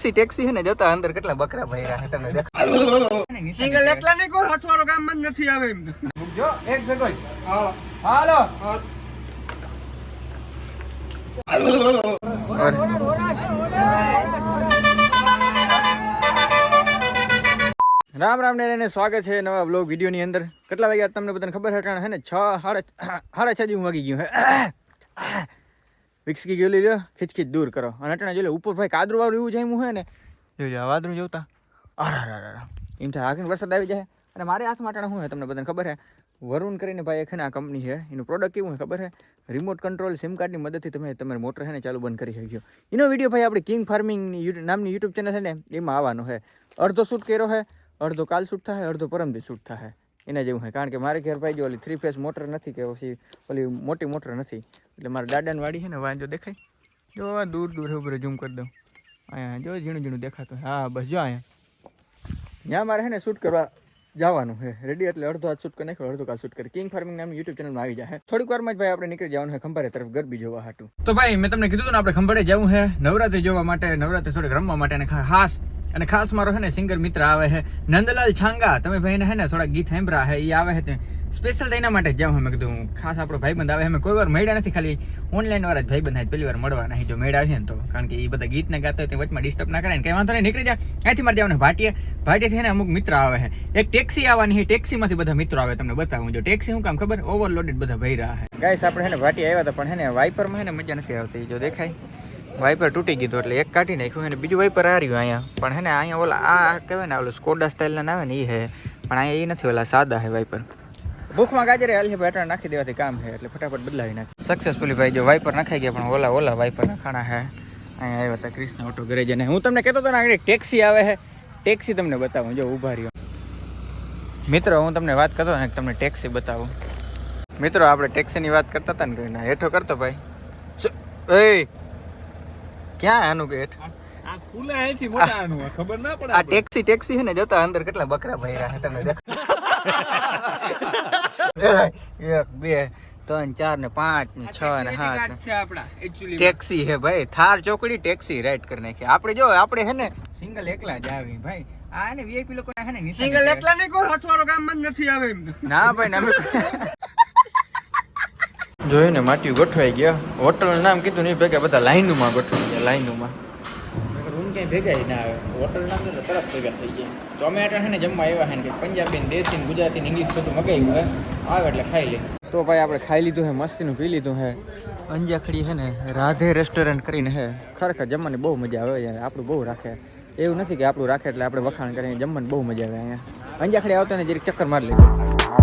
Taxi taxi હે ને જોતા અંદર કેટલા બકરા ભર્યા છે તમને દેખાય સિંગલ એકલા નહીં કોઈ હથવારો કામમાં નથી આવે એમ. જો એક ભેગો. હાલો હાલો. રામ રામ ને એને સ્વાગત છે નવા બ્લોગ વીડિયો ની અંદર. કેટલા વાગ્યા તમને બધાને ખબર છે? કારણ હે ને છ સાડા સાડા છ જેવું વાગી ગયું હે વિકસકી ગયેલી રહ્યો ખીચખીચ દૂર કરો. અને અટણે જોઈ લો ઉપર ભાઈ કાદરું વાળું એવું જામ્યું હોય ને. જોઈ આ વાદળું જોતા. અરે એમ થાય આગળ વરસાદ આવી જાય. અને મારે હાથમાં અટાણે શું છે તમને બધાને ખબર છે વરુણ કરીને ભાઈ એક ને આ કંપની છે એનું પ્રોડક્ટ કેવું છે ખબર છે રિમોટ કંટ્રોલ સિમ કાર્ડની મદદથી તમે તમારી મોટર છે ને ચાલુ બંધ કરી શક્યો એનો વીડિયો ભાઈ આપણે કિંગ ફાર્મિંગની નામની યુટ્યુબ ચેનલ છે ને એમાં આવવાનો છે અડધો શૂટ કર્યો છે અડધો કાલ શૂટ થાય અડધો પરમથી શૂટ થાય. એના જેવું છે કારણ કે મારે ઘેર ભાઈ જો ઓલી થ્રી ફેસ મોટર નથી કે પછી ઓલી મોટી મોટર નથી. એટલે મારા દાદાની વાડી છે ને, વાંજો દેખાય. જો, આ દૂર દૂર ઉપર ઝૂમ કરી દઉં. અહીંયા, જો, ઝીણું ઝીણું દેખાતું હોય. હા, બસ, જો, અહીંયા. ત્યાં મારે છે ને શૂટ કરવા જવાનું છે. રેડી એટલે અડધો હાથ શૂટ કરી નાખ્યો, અડધો કાલ શૂટ કરી. કિંગ ફાર્મિંગ નામની યુટ્યુબ ચેનલમાં આવી જાય થોડીક વારમાં જ ભાઈ આપણે નીકળી જવાનું છે ખંભારે તરફ, ગરબી જોવા હાટું. તો ભાઈ, મેં તમને કીધું હતું ને, આપણે ખંભાળે જવું છે. નવરાત્રી જોવા માટે, નવરાત્રી થોડીક રમવા માટે અને ખા- ખાસ, અને ખાસ મારો છે ને સિંગર મિત્ર આવે છે નંદલાલ છાંગા. તમે ભાઈને છે ને થોડા ગીત સાંભળ્યા છે એ આવે છે તે સ્પેશિયલ એના માટે જાઉં મેં કીધું, ખાસ આપણો ભાઈબંધ આવે અમે કોઈ વાર મળ્યા નથી ખાલી. ઓનલાઈન વાળા જ ભાઈબંધ પહેલી વાર મળવા. નહીં જો મેળ આવે ને તો. કારણ કે એ બધા ગીતને ગાતા હોય તે વચમાં ડિસ્ટર્બ ના કરે ને. કઈ વાંધો નહીં, નીકળી જાય અહીંથી મારે જવાનું ભાટીએ ભાટીએથી ને અમુક મિત્ર આવે છે. એક ટેક્સી આવવાની છે. ટેક્સીમાંથી બધા મિત્રો આવે. તમને બતાવું. જો ટેક્સી શું કામ ખબર? ઓવરલોડેડ બધા ભર્યા છે. ગાઈસ આપણે છે ને ભાટી આવ્યા હતા, પણ છે ને વાઇપરમાં છે ને મજા નથી આવતી. જો દેખાય. વાઇપર તૂટી ગયું એટલે એક કાઢી નાખ્યું અને બીજું વાઇપર આ રહ્યું અહીંયા. પણ હે ને અહીંયા ઓલા, આ કહેવાય ને, ઓલું સ્કોડા સ્ટાઇલના આવે ને એ હે પણ અહીંયા એ નથી ઓલા સાદા હે વાઇપર ભૂખમાં ગાજરે હાલી બેટર નાખી દેવાથી કામ છે એટલે ફટાફટ બદલાવી નાખી. સક્સેસફુલી ભાઈ જો વાઇપર નાખાઈ ગયા પણ ઓલા ઓલા વાઇપર નાખાણા હે અહીંયા આવ્યા હતા ક્રિષ્ના ઓટો ગેરેજ અને હું તમને કહેતો હતો ને આગળ ટેક્સી આવે છે. ટેક્સી તમને બતાવું જો ઊભા રહ્યો. મિત્રો હું તમને વાત કરતો ને તમને ટેક્સી બતાવું. મિત્રો આપણે ટેક્સીની વાત કરતા હતા ને કોઈ ના હેઠો કરતો ભાઈ. એ ક્યાં આનું ગેટ આ ટેક્સી ટેક્સી છે ને જોતા અંદર કેટલા બકરા ભાઈ રહ્યા તમને દેખ એક બે ત્રણ ચાર ને પાંચ ને છ ને સાત ને છે આપડા એકચ્યુઅલી ટેક્સી હે ભાઈ થાર ચોકડી ટેક્સી રાઈડ કરી નાખી. આપણે જો આપણે હે ને સિંગલ એકલા જ આવી ભાઈ. આ ને વીઆઈપી લોકો હે ને સિંગલ એકલા નહીં કોઈ ગામમાં જ નથી આવે ના ભાઈ ના જોયું ને માટી ગોઠવાઈ ગયા. હોટલ નામ કીધું નહીં ભેગા બધા લાઈનમાં ગોઠવાઈ ગયા લાઈનમાં. ક્યાંય ભેગા ના આવે. હોટલના અંદર તરફ ભેગા થઈ ગયા. ટોમેટા છે ને જમવા આવ્યા છે ને કે પંજાબી દેશી ને ગુજરાતી ઇંગ્લિશ બધું મગાવ્યું હે. આવે એટલે ખાઈ લે. તો ભાઈ આપણે ખાઈ લીધું હે, મસ્તીનું પી લીધું હે. અંજાખડી છે ને, રાધે રેસ્ટોરન્ટ કરીને હે. ખરેખર જમવાની બહુ મજા આવે યાર આપણું બહુ રાખે. એવું નથી કે આપણું રાખે એટલે આપણે વખાણ કરીને જમવાની બહુ મજા આવે અહીંયા. અંજાખડી આવતો ને, જરીક ચક્કર મારી લેજો.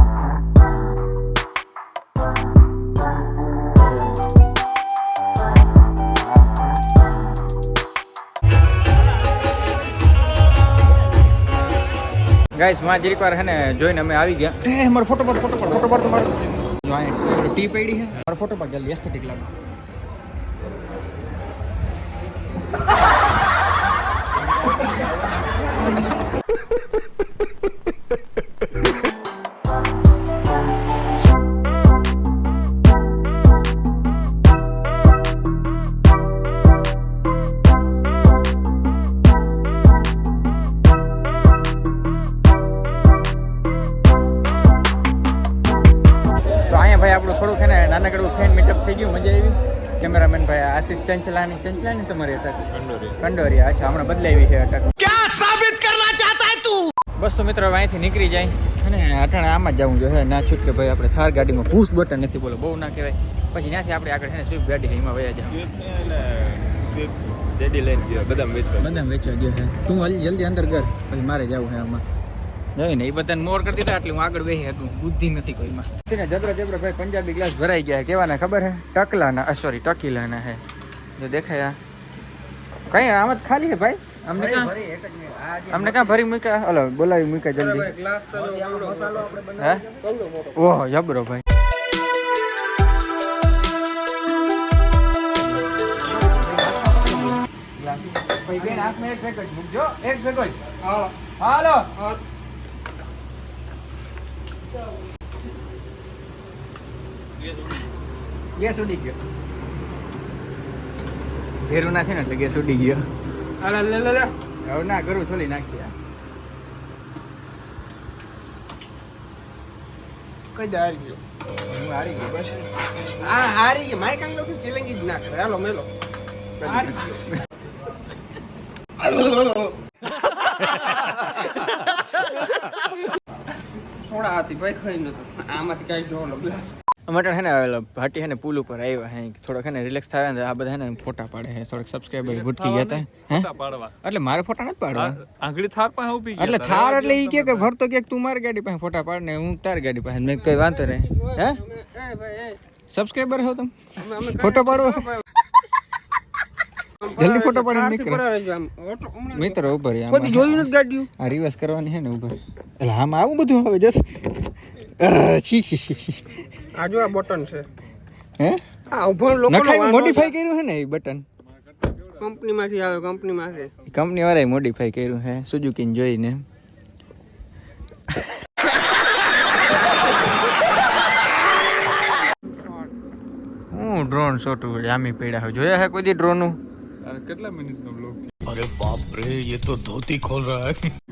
ગાઈસમાં જરીક વાર હે ને જોઈને અમે આવી ગયા. એ મારો ફોટો પાડ ફોટો પાડ ફોટો પાડ તો મારો. જો ટી પડી હે. મારો ફોટો પાડ જલ્દી એસ્થેટિક લાગે તો થઈ ગયું? મજા આવી? કેમેરામેન ભાઈ આશીષ ચંચલાની ચંચલાની તમારી અટક કંડોરિયા અચ્છા હમણાં બદલાવી છે અટક ક્યાં સાબિત કરવા ચાહતા હે તું? બસ તો મિત્રો અહીંથી નીકળી જાય. અને અટાણે આમાં જ જવું જોઈએ ના છૂટકે ભાઈ આપણે થાર ગાડીમાં ભૂસ બટન નથી બોલો બહુ ના કહેવાય. પછી ત્યાંથી આપણે આગળ છે ને સ્વિફ્ટ ગાડી એમાં વયા જાવ બદામ વેચવા. બદામ બધા વેચવા ગયો છે તું જલ્દી અંદર કર પછી મારે જવું છે આમાં. જોઈ ને એ બધાને મોર કરી દીધા એટલે હું આગળ બેસી હતું બુદ્ધિ નથી કોઈમાં જબરા જબરા ભાઈ પંજાબી ગ્લાસ ભરાઈ ગયા કેવાના ખબર હે? ટકલાના સોરી ટકીલાના હે. જો દેખાયા કઈ આમ જ ખાલી હે ભાઈ? અમને કાં અમને કાં ભરી મૂક્યા? હલો બોલાવી મૂક્યા જલ્દી. ગ્લાસ તો મસાલો આપણે હે? ઓહો જબરો ભાઈ. ભાઈ બેન હાથમાં એક ભેગો જ મૂકજો. એક ભેગો જ હાલો હાલો. ગેસ ઉડી ગયો. ઘેરું નાખે ને એટલે ગેસ ઉડી ગયો. અરે લે લે લે. હવે ના કરું છોલી નાખી આ. કઈ દે હારી ગયો? હું હારી ગયો બસ. આ હારી ગયો. માય કામ તો ચેલેન્જ જ ના કરે હાલો મેલો. હારી ગયો. સોડા હતી ભાઈ ખાઈ નતો આમાંથી કઈ જો ગ્લાસ મટન હે ને ભાટી હે ને પુલ ઉપર આવ્યા હે. થોડોક હે ને રિલેક્સ થાય ને આ બધા હે ને ફોટા પાડે હે. થોડોક સબસ્ક્રાઇબર ભૂટકી ગયા તા હે? એટલે મારે ફોટા નથી પાડવા. આંગળી થાર પાસે ઊભી ગયા એટલે. થાર એટલે ઈ કે કે ભરતો કે તું મારી ગાડી પાસે ફોટા પાડ ને હું તારી ગાડી પાસે. મેં કઈ વાંધો નહીં. હે? સબસ્ક્રાઇબર હો તમે. ફોટો પાડવો જલ્દી ફોટો આરથી નીકળો. મિત્ર ઉપર ઈ કોઈ જોયું નથી ગાડીયું? આ રિવર્સ કરવાની છે ને ઉપર. એટલે આમાં આવું બધું હવે જસ છી છી છી છી. આ જો આ બટન છે. હે? આ ઊભો લોકો મોડિફાઈ કર્યું છે ને એ બટન કંપનીમાંથી આવે કંપનીમાંથી. કંપની વાળાએ મોડિફાઈ કર્યું છે સુઝુકીને જોઈને. હું ડ્રોન શોટ આમી પડ્યા હોય. જોયા હે કોઈ દી ડ્રોનનું? આ કેટલા મિનિટનો બ્લોગ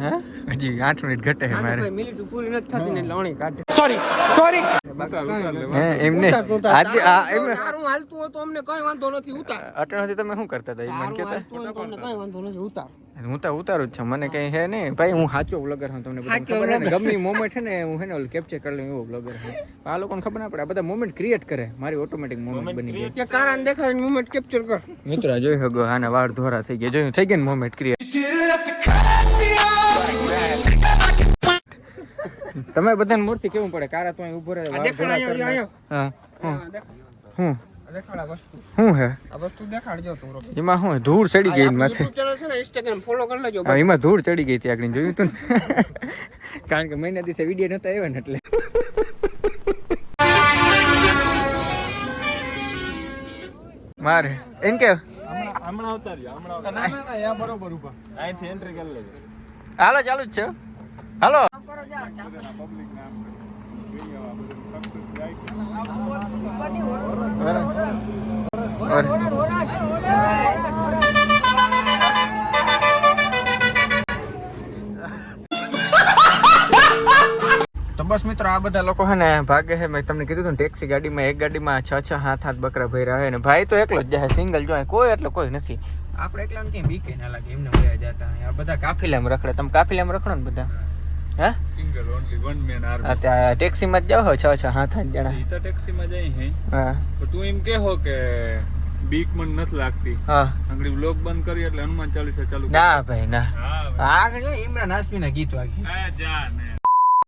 હે. હજી આઠ મિનિટ ઘટે છે મારે. મિનિટ પૂરી નથી થતી ને લણી કાઢે. હે એમને આજે આ એમને તારું હાલતું તો અમને કઈ વાંધો નથી ઉતાર. અટણથી તમે શું કરતા હતા? એ મને કહેતા? હાલતું હોય તો અમને કઈ વાંધો નથી ઉતાર. હું તો ઉતારું જ છું. મને કઈ હે નહીં. ભાઈ હું સાચો બ્લોગર હું તમને ખબર છે ને? મોમેન્ટ છે ને હું હે ને ઓલું કેપ્ચર કરી લઉં એવો બ્લોગર છું. આ લોકોને ખબર ના પડે આ બધા મોમેન્ટ ક્રિએટ કરે. મારી ઓટોમેટિક મોમેન્ટ બની ગઈ. કે કારાને મોમેન્ટ મુમેન્ટ કેપ્ચર કર. મિત્ર જોઈ હગો આના વાળ ધોરા થઈ ગયા. જોયું થઈ ગયા ને મોમેન્ટ ક્રિએટ તમે બધાને મૂર્તિ કેવું પડે? કારા તો અહીં ઊભો રહે. હા હું હું? આ વસ્તુ દેખાડજો તું એમાં હું? ધૂળ ચડી ગઈ માથે છે ને Instagram follow કરી લેજો એમાં ધૂળ ચડી ગઈ હતી આગળ જોયું તું કારણ કે મહિના દિવસે વીડિયો નતા આવ્યા ને એટલે. મારે. એમ કે? હમણાં આવતા હમણાં ના ના ના યા બરોબર ઊભા અહીંથી એન્ટ્રી કરી લેજો હાલો ચાલુ. જ છે હાલો તો બસ આ બધા લોકો ભાગે મેં તમને કીધું હતું ટેક્સી ગાડીમાં, એક ગાડીમાં છ છ, હાથ હાથ બકરા ભર્યા હોય ને. ભાઈ તો એકલો જાય સિંગલ જો કોઈ એટલો કોઈ નથી. આપણે એકલા ક્યાંય બીકે ના લાગે, એમને જતા આ બધા કાફિલામાં રખડે. તમે કાફિલામાં રખડો ને બધા? હે? Single only one man army ત્યાં ટેક્સીમાં જ જાઓ છો? છ છ હાથ હાથ જણા. ઈ તો ટેક્સીમાં જઈ હે. હા. તો તું એમ કહો કે બીક મને નથી લાગતી. હા. આંગળી બ્લોક બંધ કરી એટલે હનુમાન ચાલીસા ચાલુ. ના ભાઈ ના. હા. આગળ ઇમરાન હાસમી ના ગીતો આગળ આ જા ને.